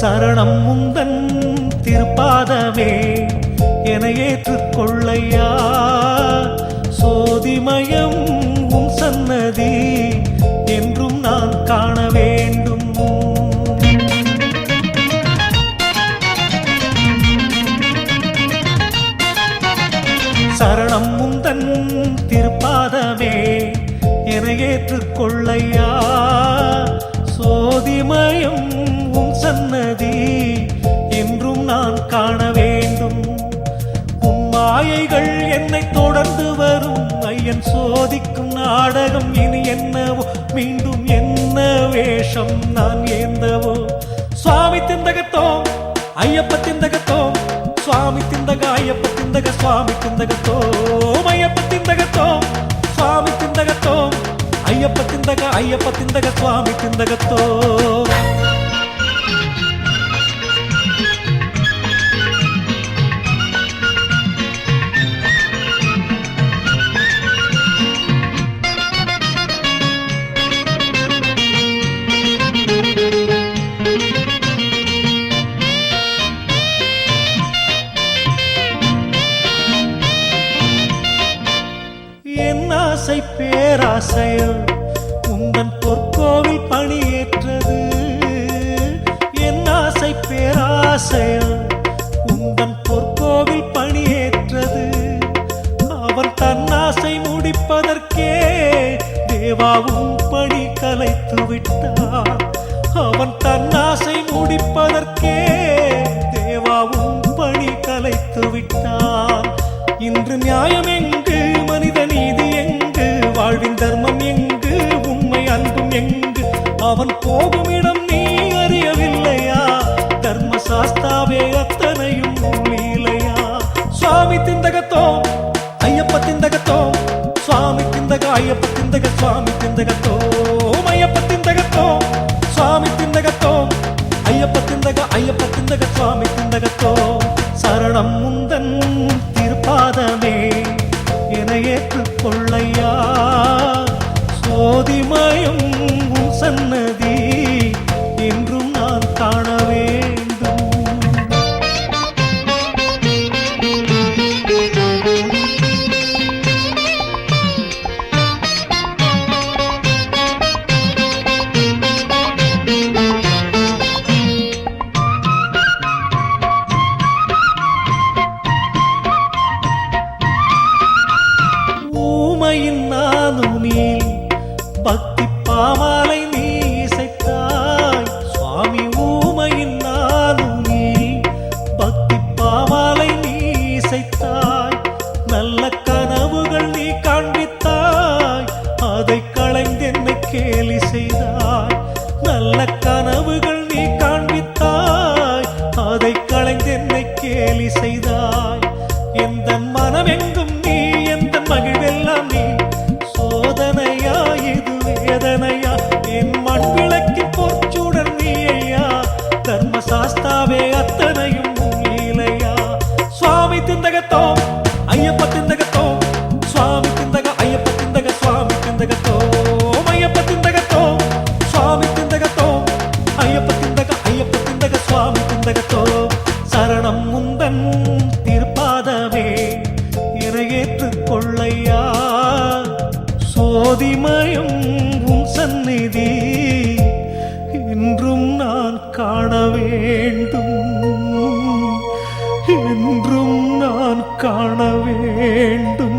சரணம் முந்தன் திருப்பாதமே என ஏற்றுக்கொள்ளையா? சோதிமயம் உன் சன்னதி போதிக்கும் நாடகம் இனி என்னவோ? மீண்டும் என்ன வேஷம் நான் ஏந்தவோ? சுவாமி திந்தகத்தோம் ஐயப்ப திந்தகத்தோம் சுவாமி திந்தக ஐயப்ப திந்தக சுவாமி திந்தகத்தோம் ஐயப்ப திந்தகத்தோம் சுவாமி திந்தகத்தோம் ஐயப்ப திந்தக ஐயப்ப திந்தக சுவாமி திந்தகத்தோம். ஆசை பேராசையோ உந்தன் பொற்கோவில் பணியேற்றது. என் ஆசை பேராசையில் உந்தன் பொற்கோவில் பணியேற்றது. அவன் தன்னாசை முடிப்பதற்கே தேவாவும் பணி கலைத்து விட்டான் அவன் தன்னாசை முடிப்பதற்கே தேவாவும் பணி கலைத்து விட்டான் இன்று நியாயம் எங்க எங்கு அவன் போகும் இடம் நீ அறியவில்லையா? தர்ம சாஸ்தாவே அத்தனையும் லீலையா? சுவாமி திந்தகத்தோ ஐயப்ப திந்தகத்தோ சுவாமி திந்தக ஐயப்ப திந்தக சுவாமி திந்தகத்தோ ஐயப்ப திந்தகத்தோ சுவாமி திந்தகத்தோ ஐயப்ப திந்தக ஐயப்ப திந்தக சுவாமி திந்தகத்தோம் கேலி எந்த நான் காண வேண்டும். என்றும் நான் காண வேண்டும்.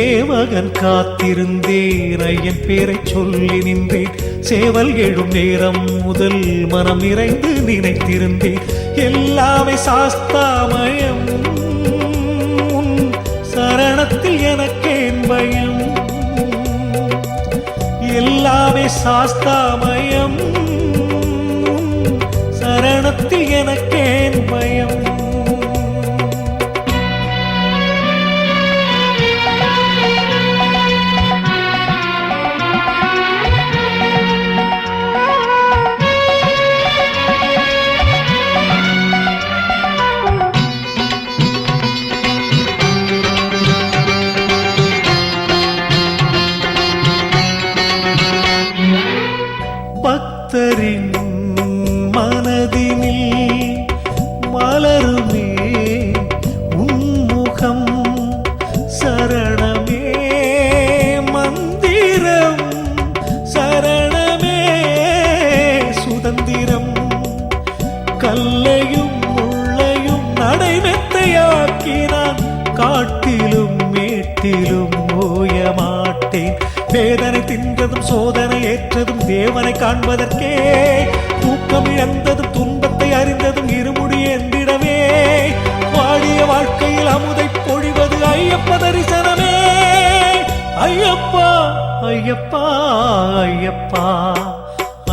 சேவகன் காத்திருந்தேன். ஐயன் பேரை சொல்லி நின்றேன். சேவல் எழும் நேரம் முதல் மனம் நிறைந்து நினைத்திருந்தேன். எல்லாமே சாஸ்தாமயம். சரணத்தில் எனக்கேன் பயம். எல்லாமே சாஸ்தாமயம். சரணத்தில் எனக்கு மேட்டிலும் ஓய மாட்டேன். வேதனை தின்றதும் சோதனை ஏற்றதும் தேவனை காண்பதற்கே. தூக்கம் இழந்ததும் துன்பத்தை அறிந்ததும் இருமுடி எந்திடவே வாடிய வாழ்க்கையில் அமுதை பொழிவது ஐயப்ப தரிசனமே. ஐயப்பா ஐயப்பா ஐயப்பா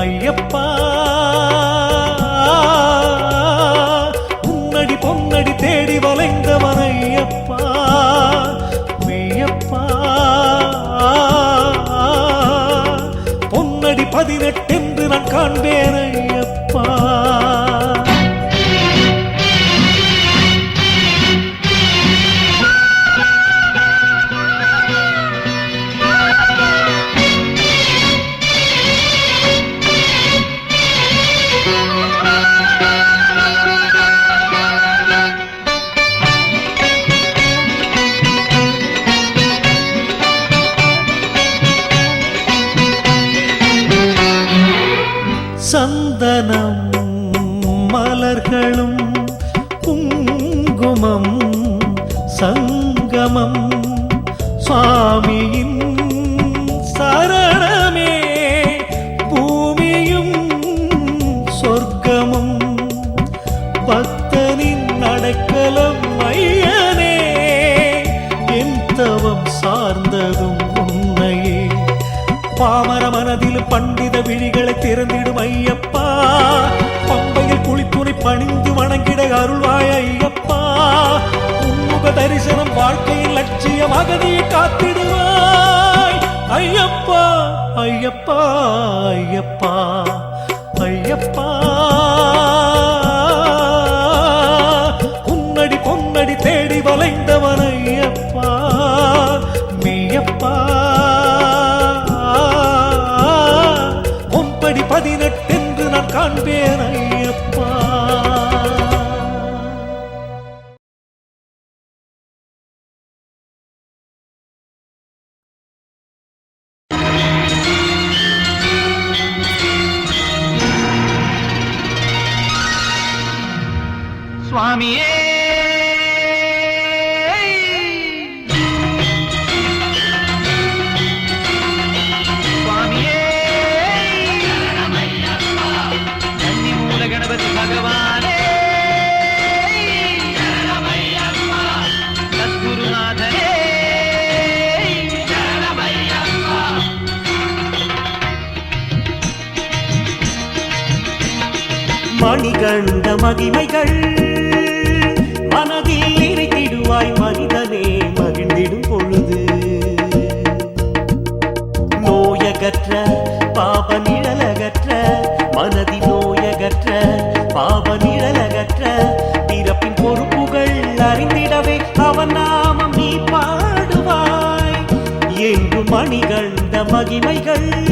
ஐயப்பா. பதினெட்டென்று நான் காண்பேன். ஐயப்பா ஐயப்பா. உன்னடி பொன்னடி தேடி வளைந்தவன் ஐயப்பா மெய்யப்பா பொன்படி பதினெட்டென்று நான் காண்பேன் கண்ட மகிமைகள். மனதில் நிறைத்திடுவாய் மனிதனே மகிழ்ந்திடும் பொழுது. நோயகற்ற பாப நிழலகற்ற மனதில் நோயகற்ற பாப நிழலகற்ற பிறப்பின் பொறுப்புகள் அறிந்திடவே அவன் நாமம் நீ பாடுவாய். என்று மணிகண்ட மகிமைகள்.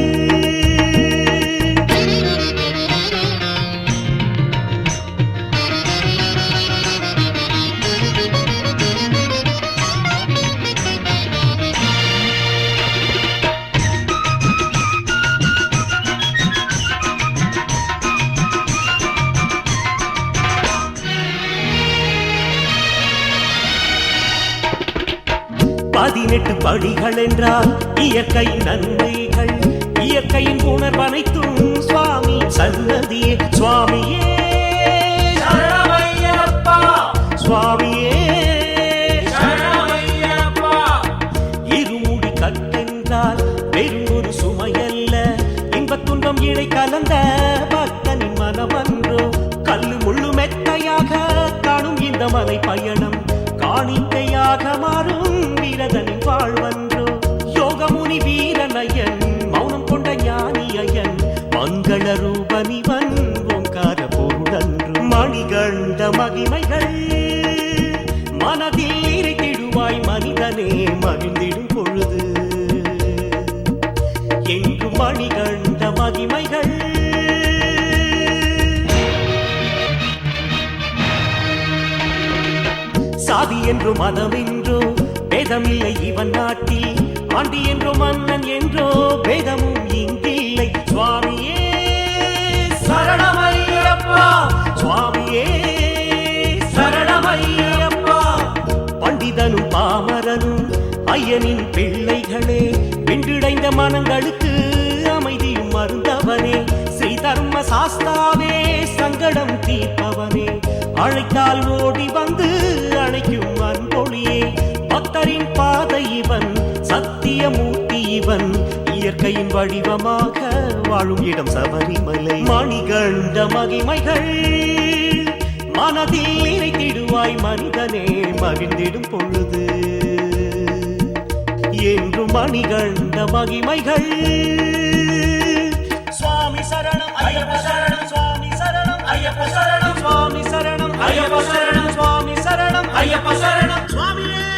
படிகள் என்றால் இயற்கை நன்மைகள் இயற்கையின் உணர்வனைத்தும் சுவாமி சன்னதியே சுவாமியே. மகிமைகள். மனதில் இறைத்திடுவாய் மனிதனே மகிழ்ந்திடும் பொழுது. எங்கு மணிகண்ட மகிமைகள். சாதி என்றோ மதம் என்றோ பேதமில்லை இவன் நாட்டில். ஆண்டி என்றோ மன்னன் என்றோ பேதமும் இங்கில்லை. சுவாமியே சரணமையப்பா சுவாமியே. ஐயனின் பிள்ளைகளே வென்றிடைந்த மனங்களுக்கு அமைதியும் மருந்தவனே ஸ்ரீ தர்ம சாஸ்தாவே சங்கடம் தீர்ப்பவனே. அழைத்தால் ஓடி வந்து அழைக்கும் அன்பொழியே பக்தரின் பாதை இவன் சத்தியமூர்த்தி இவன். இயற்கையின் வடிவமாக வாழும் இடம் சபரிமலை. மணிகண்ட மகிமைகள் மனதில் இணைத்திடுவாய் மனிதனே மகிழ்ந்திடும் பொழுது என்று மணிகண்ட மகிமைகள். சுவாமி சரணம் ஐயப்ப சரணம் சுவாமி சரணம் ஐயப்ப சரணம் சுவாமி சரணம் ஐயப்ப சரணம் சுவாமி சரணம் ஐயப்ப சரணம். சுவாமியே!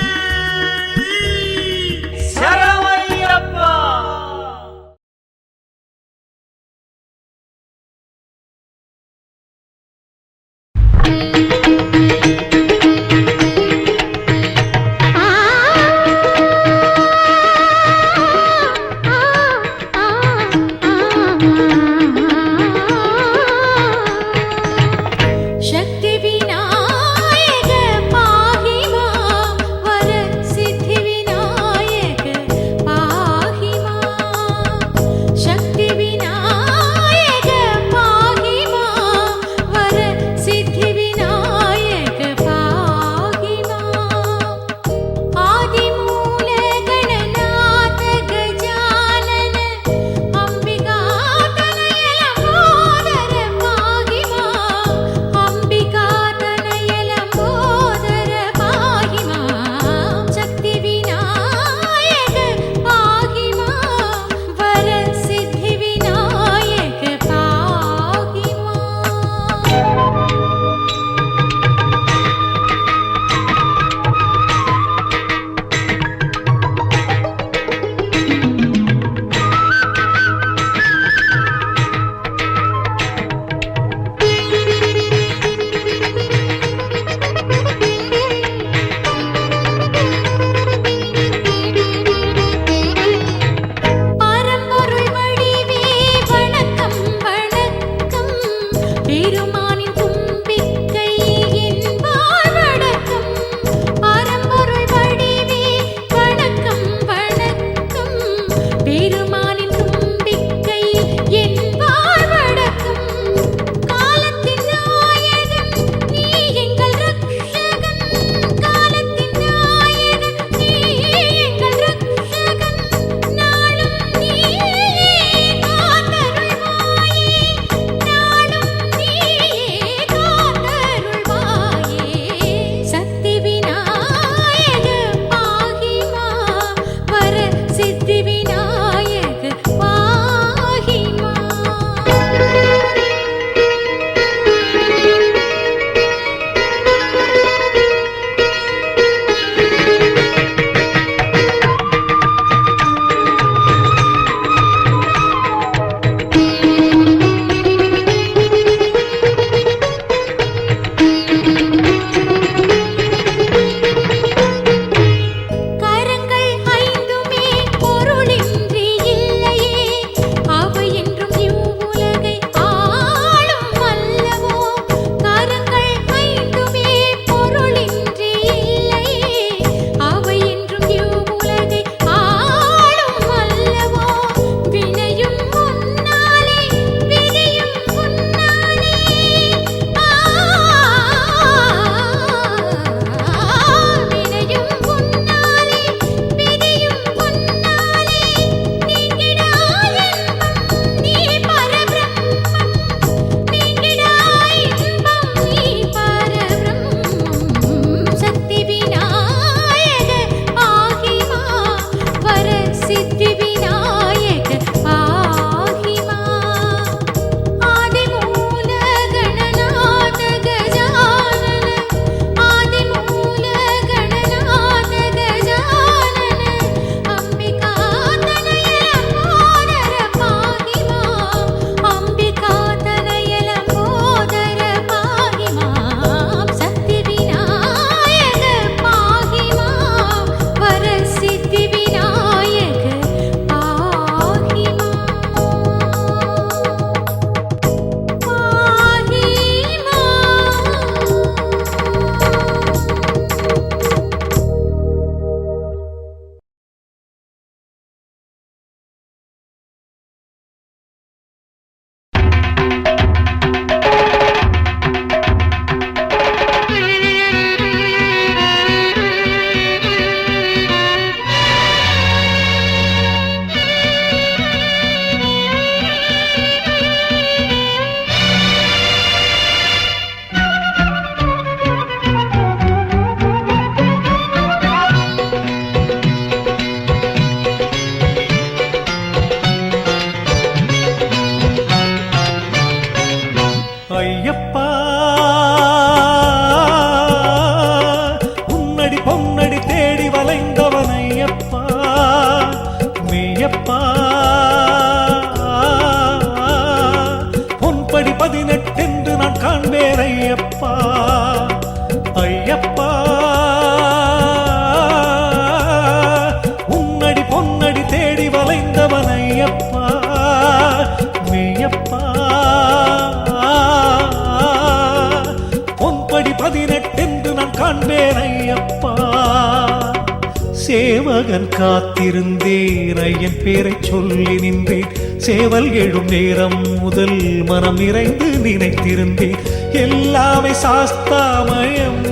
மகன் காத்திருந்தேன். ஐயன் பேரை சொல்லி நின்றேன். சேவல் எழும் நேரம் முதல் மனம் நிறைந்து நினைத்திருந்தேன். எல்லாமே சாஸ்தாமயம்.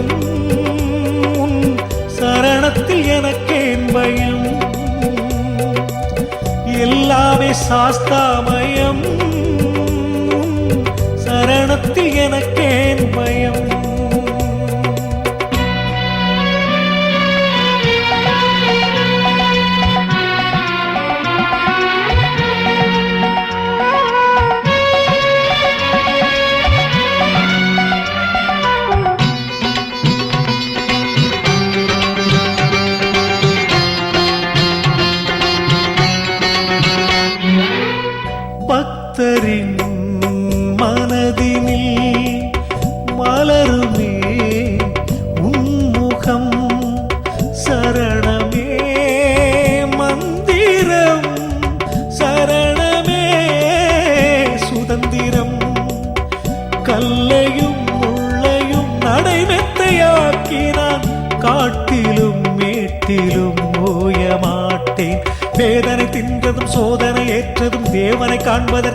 சரணத்தில் எனக்கேன் பயம். எல்லாமே சாஸ்தாமயம். சரணத்தில் எனக்கேன் பயம். கர்த்தரின் மனதினில் மலருமே. உன்முகம் சரணமே. மந்திரம் சரணமே. சுதந்திரம் கல்லையும் முள்ளையும் நடைமெத்தையாக்கினான். காட்டிலும் மேட்டிலும் ஓயமாட்டேன். வேதனை தின்றதும் சோதனை ஏற்றதும் தேவனை காண்பதற்கு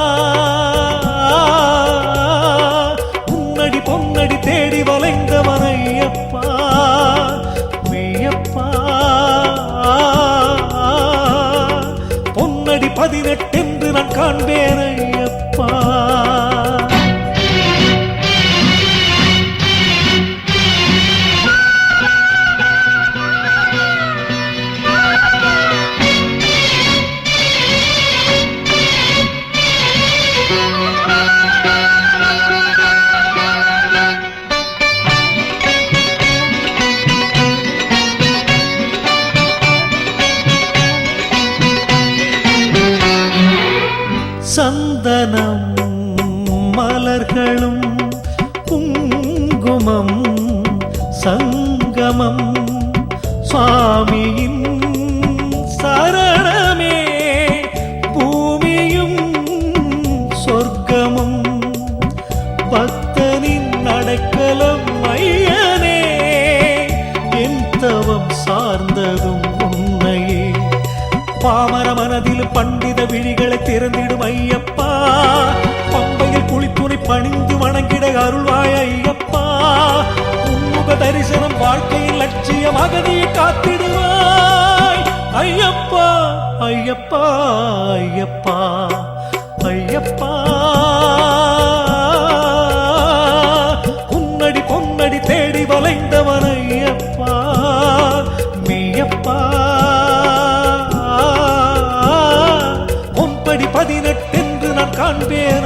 பாமர மனதில் பண்டித விழிகளை திறந்திடும் ஐயப்பா. பம்பையில் குளித்துணை பணிந்து வணங்கிட அருள்வாய் ஐயப்பா. உன்முக தரிசனம் வாழ்க்கையின் லட்சியம் அகதியை காத்திடுவாய். ஐயப்பா ஐயப்பா ஐயப்பா ஐயப்பா. பதினெட்டென்று நான் காண்பேன்.